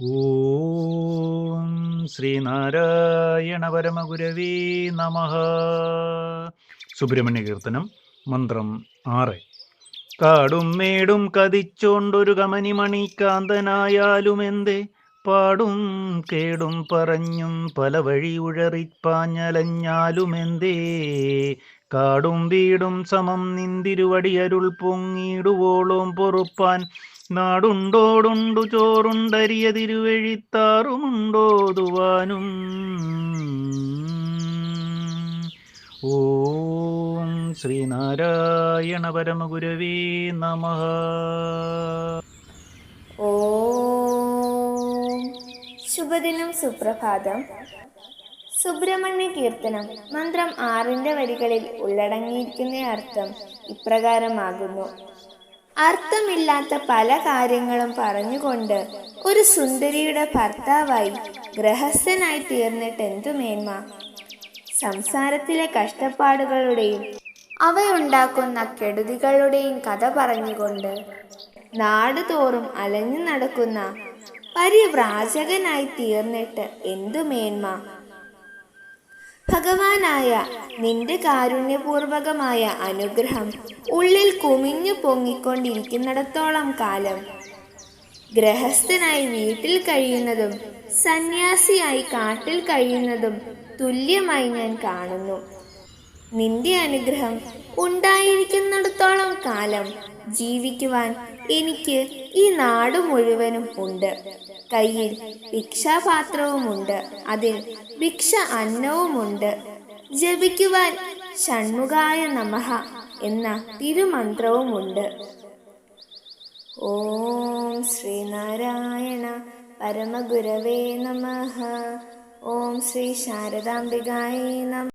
ഓം ശ്രീനാരായണ പരമഗുരവീ നമ. സുബ്രഹ്മണ്യ കീർത്തനം മന്ത്രം ആറ്. കാടും മേടും കതിച്ചോണ്ടൊരു കമനിമണി കാന്തനായാലും എന്തേ പാടും കേടും പറഞ്ഞും പല വഴി ഉഴറിപ്പാഞ്ഞലഞ്ഞാലും എന്തേ കാടും വീടും സമം നിന്തിരുവടി അരുൾ പൊങ്ങിടുവോളം പൊറുപ്പാൻ നാടുണ്ടോടുണ്ടു ചോറുണ്ടരിയ തിരുവഴിത്താറുമുണ്ടോതുവാനും. ഓം ശ്രീനാരായണ പരമഗുരവീ നമ. ഓം ശുഭദിനം സുപ്രഭാതം. സുബ്രഹ്മണ്യ കീർത്തനം മന്ത്രം ആറിന്റെ വരികളിൽ ഉള്ളടങ്ങിയിരിക്കുന്ന അർത്ഥം ഇപ്രകാരമാകുന്നു. അർത്ഥമില്ലാത്ത പല കാര്യങ്ങളും പറഞ്ഞുകൊണ്ട് ഒരു സുന്ദരിയുടെ ഭർത്താവായി ഗൃഹസ്ഥനായി തീർന്നിട്ട് എന്തു മേന്മ? സംസാരത്തിലെ കഷ്ടപ്പാടുകളുടെയും അവയുണ്ടാക്കുന്ന കെടുതികളുടെയും കഥ പറഞ്ഞുകൊണ്ട് നാട് തോറും അലഞ്ഞു നടക്കുന്ന പരിവ്രാജകനായി തീർന്നിട്ട് എന്തു മേന്മ? ഭഗവാനായ നിന്റെ കാരുണ്യപൂർവകമായ അനുഗ്രഹം ഉള്ളിൽ കുമിഞ്ഞു പൊങ്ങിക്കൊണ്ടിരിക്കുന്നിടത്തോളം കാലം. ഗ്രഹസ്ഥനായി വീട്ടിൽ കഴിയുന്നതും സന്യാസിയായി കാട്ടിൽ കഴിയുന്നതും തുല്യമായി ഞാൻ കാണുന്നു. നിന്റെ അനുഗ്രഹം ഉണ്ടായിരിക്കുന്നിടത്തോളം കാലം ജീവിക്കുവാൻ എനിക്ക് ഈ നാട് മുഴുവനും ഉണ്ട്. കയ്യിൽ ഭിക്ഷാപാത്രവുമുണ്ട്. അതിൽ ഭിക്ഷ അന്നവുമുണ്ട്. ജപിക്കുവാൻ ഷൺമുഖായ നമഃ എന്ന തിരുമന്ത്രവുമുണ്ട്. ഓം ശ്രീനാരായണ പരമഗുരവേ നമ. ഓം ശ്രീ ശാരദാംബികായ നമ.